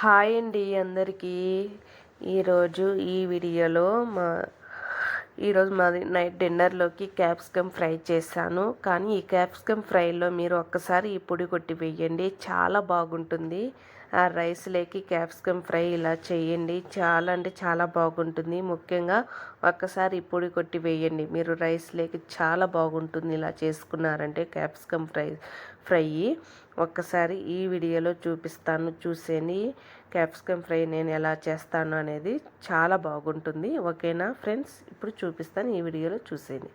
Hi అండి అందరికీ. ఈరోజు ఈ వీడియోలో మా ఈరోజు మాది నైట్ డిన్నర్లోకి క్యాప్సికమ్ ఫ్రై చేశాను. కానీ ఈ క్యాప్సికమ్ ఫ్రైలో మీరు ఒక్కసారి ఈ పొడి కొట్టి వేయండి. చాలా బాగుంటుంది. ఆ రైస్లోకి క్యాప్సికమ్ ఫ్రై ఇలా చేయండి. చాలా అంటే చాలా బాగుంటుంది. ముఖ్యంగా ఒక్కసారి పొడి కొట్టి వేయండి. మీరు రైస్లోకి చాలా బాగుంటుంది ఇలా చేసుకున్నారంటే క్యాప్సికమ్ ఫ్రై ఫ్రై. ఒక్కసారి ఈ వీడియోలో చూపిస్తాను చూసేని క్యాప్సికమ్ ఫ్రై నేను ఎలా చేస్తాను అనేది చాలా బాగుంటుంది. ఓకేనా ఫ్రెండ్స్? ఇప్పుడు చూపిస్తాను ఈ వీడియోలో చూసేయండి.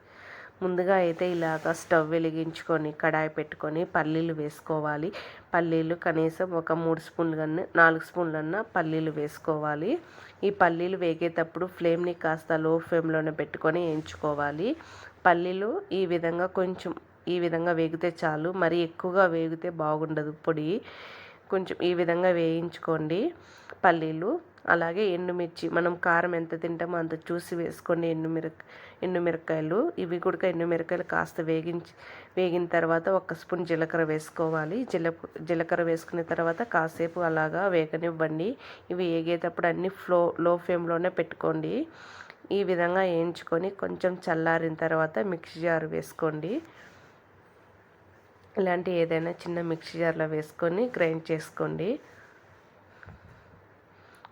ముందుగా అయితే ఇలాగ స్టవ్ వెలిగించుకొని కడాయి పెట్టుకొని పల్లీలు వేసుకోవాలి. పల్లీలు కనీసం ఒక మూడు స్పూన్లు కన్నా నాలుగు స్పూన్లన్నా పల్లీలు వేసుకోవాలి. ఈ పల్లీలు వేగేటప్పుడు ఫ్లేమ్ని కాస్త లో ఫ్లేమ్లోనే పెట్టుకొని వేయించుకోవాలి పల్లీలు ఈ విధంగా కొంచెం ఈ విధంగా వేగితే చాలు. మరి ఎక్కువగా వేగితే బాగుండదు. పొడి కొంచెం ఈ విధంగా వేయించుకోండి పల్లీలు. అలాగే ఎండుమిర్చి మనం కారం ఎంత తింటామో అంత చూసి వేసుకోండి ఎండుమిరక ఎండుమిరకాయలు ఇవి కూడా ఎండుమిరకాయలు కాస్త వేగించి వేగిన తర్వాత ఒక స్పూన్ జీలకర్ర వేసుకోవాలి. జీల జీలకర్ర వేసుకున్న తర్వాత కాసేపు అలాగా వేగనివ్వండి. ఇవి వేగేటప్పుడు అన్ని ఫ్లో లో ఫ్లేమ్లోనే పెట్టుకోండి. ఈ విధంగా వేయించుకొని కొంచెం చల్లారిన తర్వాత మిక్సీ జార్ వేసుకోండి. ఇలాంటి ఏదైనా చిన్న మిక్సీ జార్లో వేసుకొని గ్రైండ్ చేసుకోండి.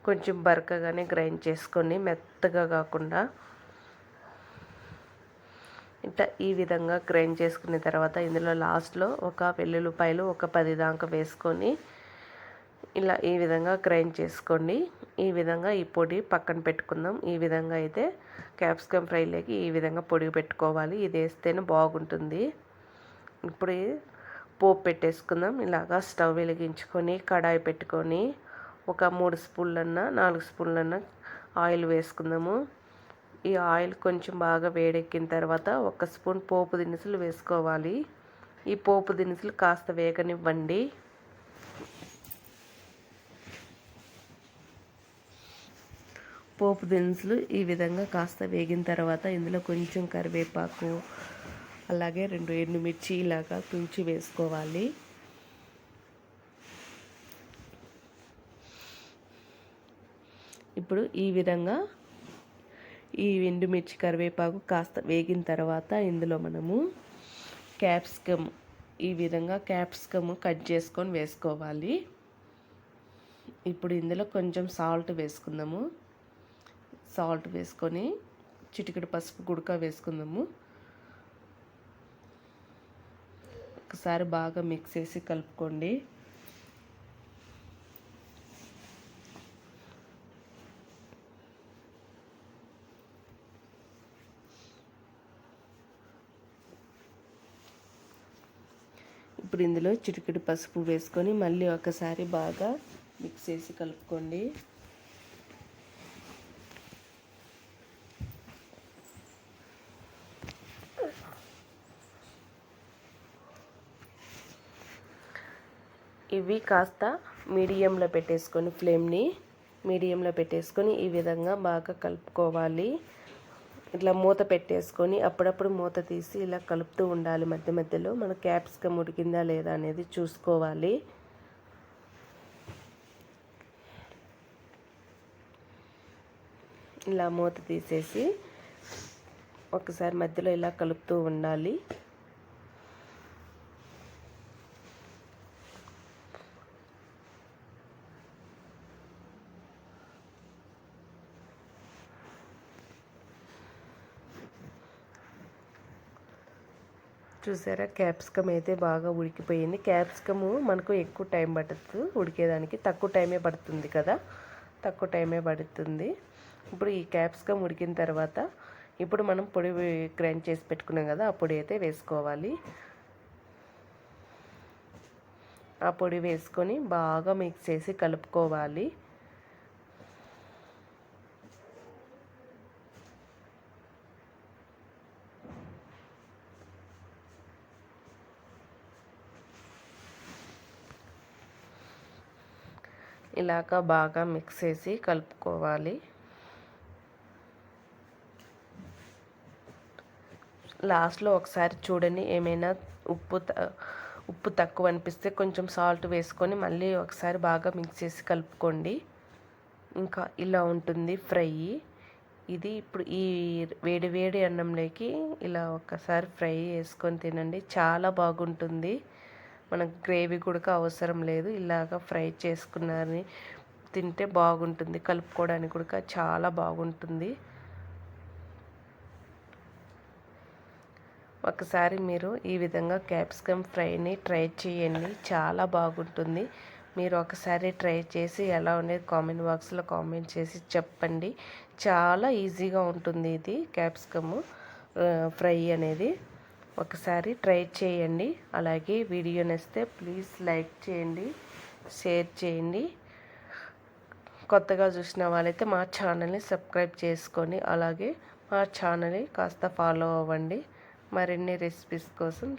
కొంచెం బరకగానే గ్రైండ్ చేసుకొని మెత్తగా కాకుండా ఇట్లా ఈ విధంగా గ్రైండ్ చేసుకున్న తర్వాత ఇందులో లాస్ట్లో ఒక వెల్లుల్లిపాయలు ఒక పది దాకా వేసుకొని ఇలా ఈ విధంగా గ్రైండ్ చేసుకోండి. ఈ విధంగా ఈ పొడి పక్కన పెట్టుకుందాం. ఈ విధంగా అయితే క్యాప్సికమ్ ఫ్రైలోకి ఈ విధంగా పొడి పెట్టుకోవాలి. ఇది వేస్తేనే బాగుంటుంది. ఇప్పుడు పోపు పెట్టేసుకుందాం. ఇలాగా స్టవ్ వెలిగించుకొని కడాయి పెట్టుకొని ఒక మూడు స్పూన్లన్నా నాలుగు స్పూన్లన్నా ఆయిల్ వేసుకుందాము. ఈ ఆయిల్ కొంచెం బాగా వేడెక్కిన తర్వాత ఒక స్పూన్ పోపు దినుసులు వేసుకోవాలి. ఈ పోపు దినుసులు కాస్త వేగనివ్వండి. పోపు దినుసులు ఈ విధంగా కాస్త వేగిన తర్వాత ఇందులో కొంచెం కరివేపాకు అలాగే రెండు ఎండుమిర్చి ఇలాగా తుంచి వేసుకోవాలి. ఇప్పుడు ఈ విధంగా ఈ ఎండుమిర్చి కరివేపాకు కాస్త వేగిన తర్వాత ఇందులో మనము క్యాప్సికమ్ ఈ విధంగా క్యాప్సికమ్ కట్ చేసుకొని వేసుకోవాలి. ఇప్పుడు ఇందులో కొంచెం సాల్ట్ వేసుకుందాము. సాల్ట్ వేసుకొని చిటికెడు పసుపు గుడక వేసుకుందాము. ఒకసారి బాగా మిక్స్ చేసి కలుపుకోండి. ఇప్పుడు ఇందులో చిటికెడు పసుపు వేసుకొని మళ్ళీ ఒకసారి బాగా మిక్స్ చేసి కలుపుకోండి. ఇవి కాస్త మీడియంలో పెట్టేసుకొని ఫ్లేమ్ని మీడియంలో పెట్టేసుకొని ఈ విధంగా బాగా కలుపుకోవాలి. ఇట్లా మూత పెట్టేసుకొని అప్పుడప్పుడు మూత తీసి ఇలా కలుపుతూ ఉండాలి మధ్య మధ్యలో. మన క్యాప్సికమ్ ఉడికిందా లేదా అనేది చూసుకోవాలి. ఇలా మూత తీసేసి ఒకసారి మధ్యలో ఇలా కలుపుతూ ఉండాలి. చూసారా? క్యాప్సికమ్ అయితే బాగా ఉడికిపోయింది. క్యాప్సికము మనకు ఎక్కువ టైం పడుతుంది. ఉడికేదానికి తక్కువ టైమే పడుతుంది కదా? తక్కువ టైమే పడుతుంది. ఇప్పుడు ఈ క్యాప్సికమ్ ఉడికిన తర్వాత ఇప్పుడు మనం పొడి గ్రైండ్ చేసి పెట్టుకున్నాం కదా ఆ పొడి అయితే వేసుకోవాలి. ఆ పొడి వేసుకొని బాగా మిక్స్ చేసి కలుపుకోవాలి. ఇలాగ బాగా మిక్స్ చేసి కలుపుకోవాలి. లాస్ట్లో ఒకసారి చూడండి ఏమైనా ఉప్పు ఉప్పు తక్కువ అనిపిస్తే కొంచెం సాల్ట్ వేసుకొని మళ్ళీ ఒకసారి బాగా మిక్స్ చేసి కలుపుకోండి. ఇంకా ఇలా ఉంటుంది ఫ్రై. ఇది ఇప్పుడు ఈ వేడి వేడి అన్నంలోకి ఇలా ఒక్కసారి ఫ్రై చేసుకొని తినండి. చాలా బాగుంటుంది. మనకు గ్రేవీ కూడా అవసరం లేదు. ఇలాగ ఫ్రై చేసుకున్నారని తింటే బాగుంటుంది. కలుపుకోవడానికి కూడా చాలా బాగుంటుంది. ఒకసారి మీరు ఈ విధంగా క్యాప్సికమ్ ఫ్రైని ట్రై చేయండి. చాలా బాగుంటుంది. మీరు ఒకసారి ట్రై చేసి ఎలా ఉండేది కామెంట్ బాక్స్లో కామెంట్ చేసి చెప్పండి. చాలా ఈజీగా ఉంటుంది ఇది క్యాప్సికము ఫ్రై అనేది. ఒకసారి ట్రై చేయండి. అలాగే వీడియో నచ్చితే ప్లీజ్ లైక్ చేయండి షేర్ చేయండి. కొత్తగా చూసిన వాళ్ళైతే మా ఛానల్ని సబ్స్క్రైబ్ చేసుకొని అలాగే మా ఛానల్ని కాస్త ఫాలో అవ్వండి. మరిన్ని రెసిపీస్ కోసం